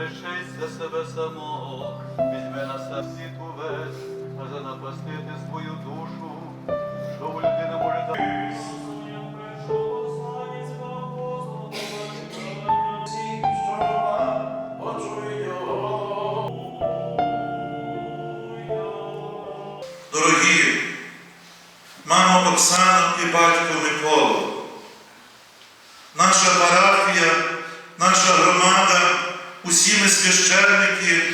За себе самого, візьми на себе світ увесь, а занапастити свою душу, що у людини може дати. Дорогі, мамо Оксану і батько Миколу, наша парафія, наша громада, усі ми священники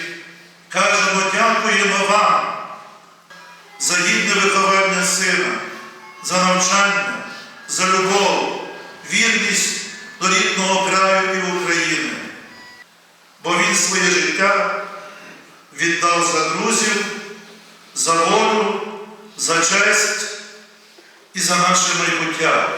кажемо дякуємо вам за гідне виховання сина, за навчання, за любов, вірність до рідного краю і України. Бо він своє життя віддав за друзів за волю, за честь і за наше майбуття.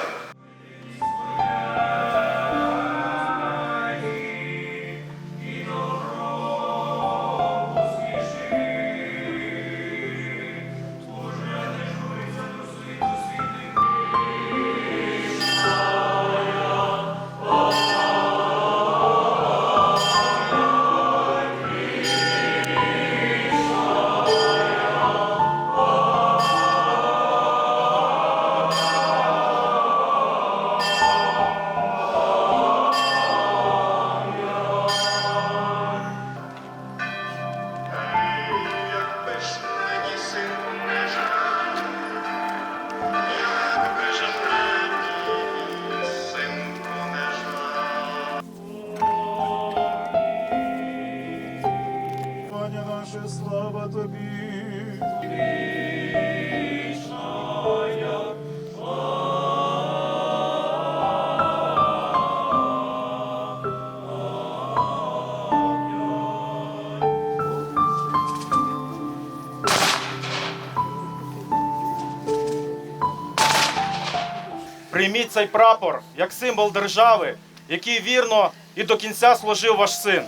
Цей прапор як символ держави, який вірно і до кінця служив ваш син.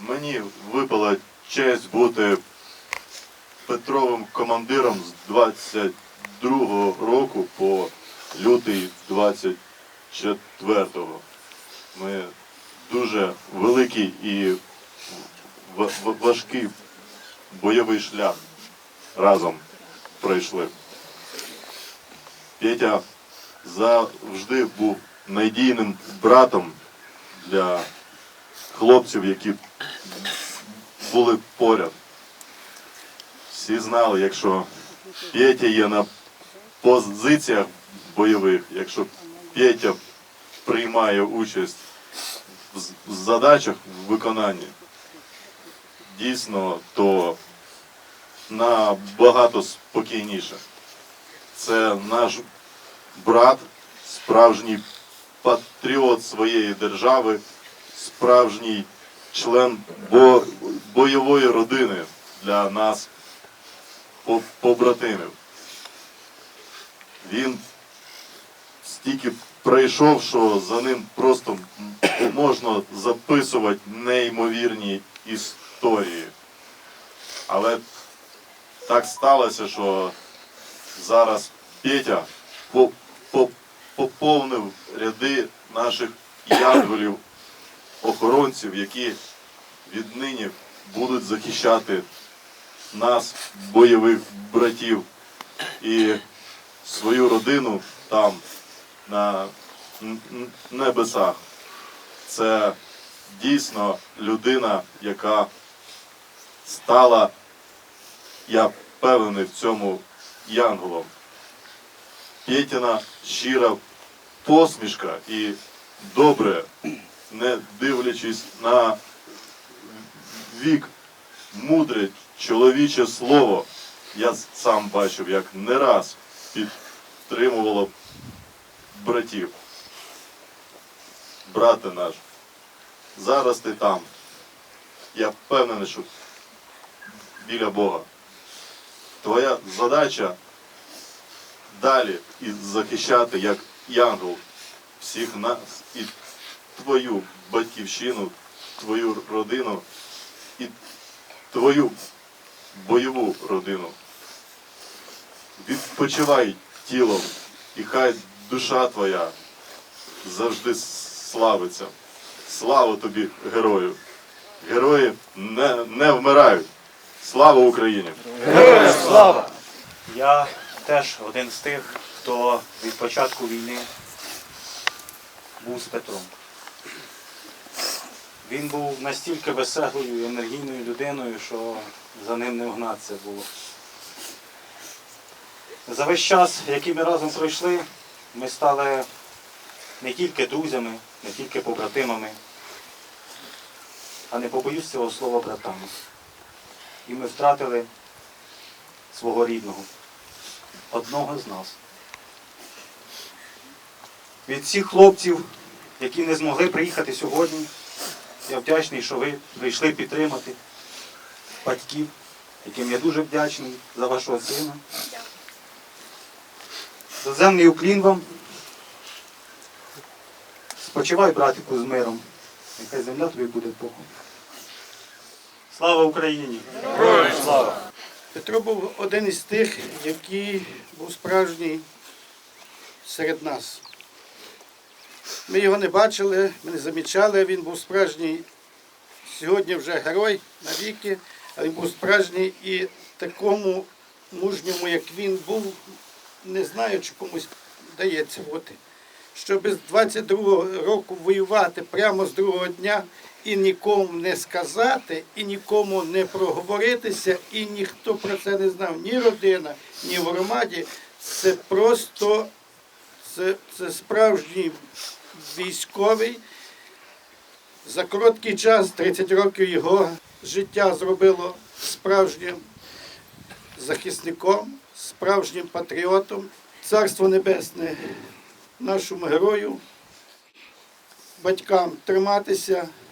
Мені випала честь бути Петровим командиром з 22-го року по лютий 24-го. Ми дуже великий і ва- ва- важкий бойовий шлях разом пройшли. Петя завжди був надійним братом для хлопців, які були поряд. Всі знали, якщо Петя є на позиціях бойових, якщо Петя приймає участь в задачах в виконанні, дійсно, то набагато спокійніше. Це наш брат, справжній патріот своєї держави, справжній член бо- бойової родини для нас, побратимів. Він стільки пройшов, що за ним просто можна записувати неймовірні історії. Але так сталося, що зараз Петя по- по- поповнив ряди наших янголів, охоронців, які віднині будуть захищати нас, бойових братів, і свою родину там, на небесах. Це дійсно людина, яка стала, я впевнений в цьому янголом. Петіна щира посмішка і добре не дивлячись на вік, мудре чоловіче слово, я сам бачив, як не раз підтримувало братів. Брате наш, зараз ти там. Я впевнений, що біля Бога. Твоя задача далі і захищати як янгол всіх нас і твою батьківщину, твою родину і твою бойову родину. Відпочивай тілом, і хай душа твоя завжди славиться. Слава тобі, герою! Герої не, не вмирають. Слава Україні! Я теж один з тих, хто від початку війни був з Петром. Він був настільки веселою і енергійною людиною, що за ним не вгнатися було. За весь час, який ми разом пройшли, ми стали не тільки друзями, не тільки побратимами, а не побоюсь цього слова братами. І ми втратили свого рідного одного з нас. Від всіх хлопців, які не змогли приїхати сьогодні, я вдячний, що ви прийшли підтримати батьків, яким я дуже вдячний за вашого сина. Доземний уклін вам. Спочивай, братику, з миром. Нехай земля тобі буде Богом. Слава Україні! Слава! Петро був один із тих, який був справжній серед нас. Ми його не бачили, ми не замічали, він був справжній сьогодні вже герой навіки, але він був справжній і такому мужньому, як він був, не знаю, чи комусь дається бути. Щоб з 22-го року воювати прямо з другого дня і нікому не сказати, і нікому не проговоритися, і ніхто про це не знав, ні родина, ні в громаді. Це просто це, це справжній військовий. За короткий час, 30 років його життя зробило справжнім захисником, справжнім патріотом. Царство Небесне нашому герою, батькам триматися.